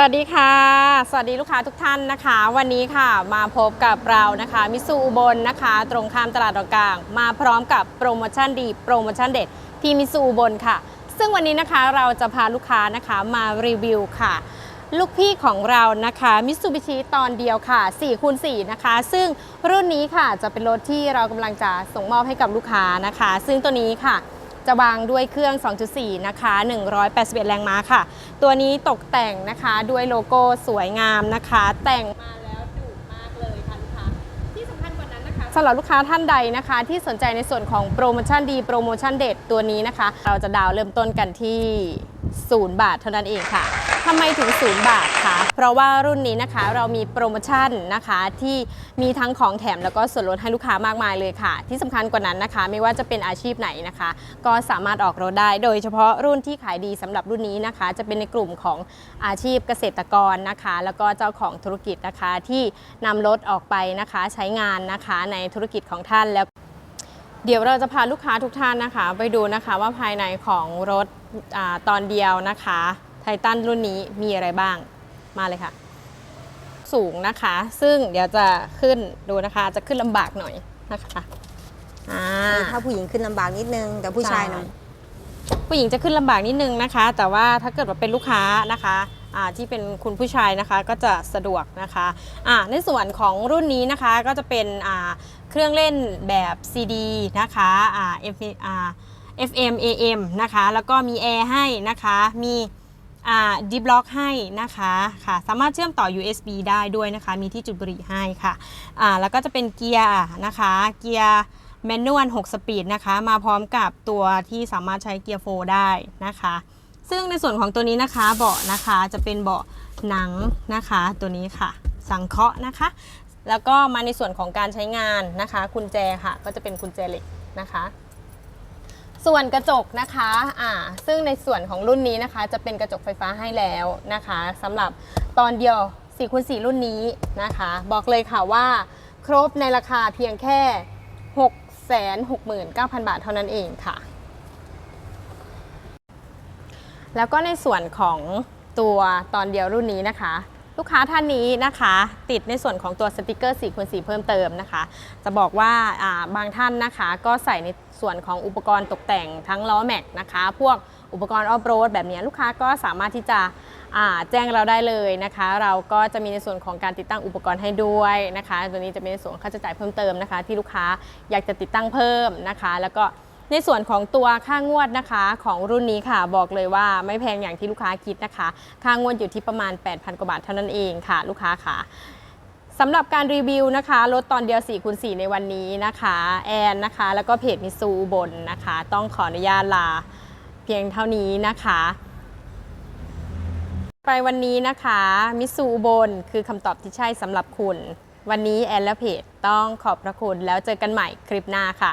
วัสดีค่ะ สวัสดีลูกค้าทุกท่านนะคะ วันนี้ค่ะมาพบกับเรานะคะมิสูอุบลนะคะ ตรงข้ามตลาดดอนกลาง มาพร้อมกับโปรโมชั่นดีโปรโมชั่นเด็ดที่มิสูอุบลค่ะ ซึ่งวันนี้นะคะเราจะพาลูกค้านะคะมารีวิวค่ะ ลูกพี่ของเรานะคะมิ t ูบิชิตอนเดียวค่ะ4คูณ4นะคะ ซึ่งรุ่นนี้ค่ะจะเป็นรถที่เรากำลังจะส่งมอบให้กับลูกค้านะคะ ซึ่งตัวนี้ค่ะ จะวางด้วยเครื่อง 2.4 นะคะ 181 แรงม้าค่ะ ตัวนี้ตกแต่งนะคะด้วยโลโก้สวยงามนะคะ แต่งมาแล้วดุมากเลยค่ะลูกค้าที่สำคัญกว่านั้นนะคะสำหรับลูกค้าท่านใดนะคะ ที่สนใจในส่วนของโปรโมชั่นดีโปรโมชั่นเด็ดตัวนี้นะคะ เราจะดาวน์เริ่มต้นกันที่ 0 บาทเท่านั้นเองค่ะำไมถึง0บาทคะ เพราะว่ารุ่นนี้นะคะเรามีโปรโมชั่นนะคะที่มีทั้งของแถมแล้วก็ส่วนลดให้ลูกค้ามากมายเลยค่ะ ที่สำคัญกว่านั้นนะคะ ไม่ว่าจะเป็นอาชีพไหนนะคะ ก็สามารถออกรถได้ โดยเฉพาะรุ่นที่ขายดีสำหรับรุ่นนี้นะคะ จะเป็นในกลุ่มของอาชีพเกษตรกรนะคะ แล้วก็เจ้าของธุรกิจนะคะที่นำรถออกไปนะคะใช้งานนะคะในธุรกิจของท่านแล้วเดี๋ยวเราจะพาลูกค้าทุกท่านนะคะ ไปดูนะคะว่าภายในของรถอตอนเดียวนะคะ ไททันรุ่นนี้มีอะไรบ้างมาเลยค่ะ สูงนะคะ ซึ่งเดี๋ยวจะขึ้นดูนะคะจะขึ้นลำบากหน่อยนะคะอ่าถ้าผู้หญิงขึ้นลำบากนิดนึง แต่ผู้ชายหน่อยผู้หญิงจะขึ้นลำบากนิดนึงนะคะ แต่ว่าถ้าเกิดว่าเป็นลูกค้านะคะอ่าที่เป็นคุณผู้ชายนะคะก็จะสะดวกนะคะอ่าในส่วนของรุ่นนี้นะคะก็จะเป็นอ่าเครื่องเล่นแบบ CD นะคะอ่า F อ่า FM AM นะคะ แล้วก็มีแอร์ให้นะคะ มีอ่า ดิบล็อกให้นะคะค่ะสามารถเชื่อมต่อ USB ได้ด้วยนะคะ มีที่จุดบุหรี่ให้ค่ะแล้วก็จะเป็นเกียร์นะคะ เกียร์แมนนวล6สปีดนะคะ มาพร้อมกับตัวที่สามารถใช้เกียร์โฟได้นะคะ ซึ่งในส่วนของตัวนี้นะคะเบาะนะคะจะเป็นเบาะหนังนะคะตัวนี้ค่ะ สังเคราะห์นะคะ แล้วก็มาในส่วนของการใช้งานนะคะ กุญแจค่ะ ก็จะเป็นกุญแจเหล็กนะคะ ส่วนกระจกนะคะอ่าซึ่งในส่วนของรุ่นนี้นะคะ จะเป็นกระจกไฟฟ้าให้แล้วนะคะสำหรับตอนเดียว4คูณ4รุ่นนี้นะคะ บอกเลยค่ะว่าครบในราคาเพียงแค่ 669,000 บาทเท่านั้นเองค่ะ แล้วก็ในส่วนของตัวตอนเดียวรุ่นนี้นะคะ ลูกค้าท่านนี้นะคะ ติดในส่วนของตัวสติกเกอร์4คูณ4เพิ่มเติมนะคะ จะบอกว่าบางท่านนะคะก็ใส่ในส่วนของอุปกรณ์ตกแต่งทั้งล้อแม็กนะคะ พวกอุปกรณ์ออฟโรดแบบนี้ลูกค้าก็สามารถที่จะแจ้งเราได้เลยนะคะ เราก็จะมีในส่วนของการติดตั้งอุปกรณ์ให้ด้วยนะคะ ตัวนี้จะเป็นในส่วนค่าใช้จ่ายเพิ่มเติมนะคะ ที่ลูกค้าอยากจะติดตั้งเพิ่มนะคะ แล้วก็ ในส่วนของตัวค่างวดนะคะของรุ่นนี้ค่ะ บอกเลยว่าไม่แพงอย่างที่ลูกค้าคิดนะคะ ค่างวดอยู่ที่ประมาณ 8,000 กว่าบาทเท่านั้นเองค่ะ ลูกค้าค่ะสำหรับการรีวิวนะคะรถตอนเดียว4คูณ4ในวันนี้นะคะ แอนนะคะ แล้วก็เพจมิซูบลนะคะ ต้องขออนุญาตลาเพียงเท่านี้นะคะไปวันนี้นะคะ มิสูบลคือคำตอบที่ใช่สำหรับคุณ วันนี้แอนและเพจต้องขอบพระคุณแล้วเจอกันใหม่คลิปหน้าค่ะ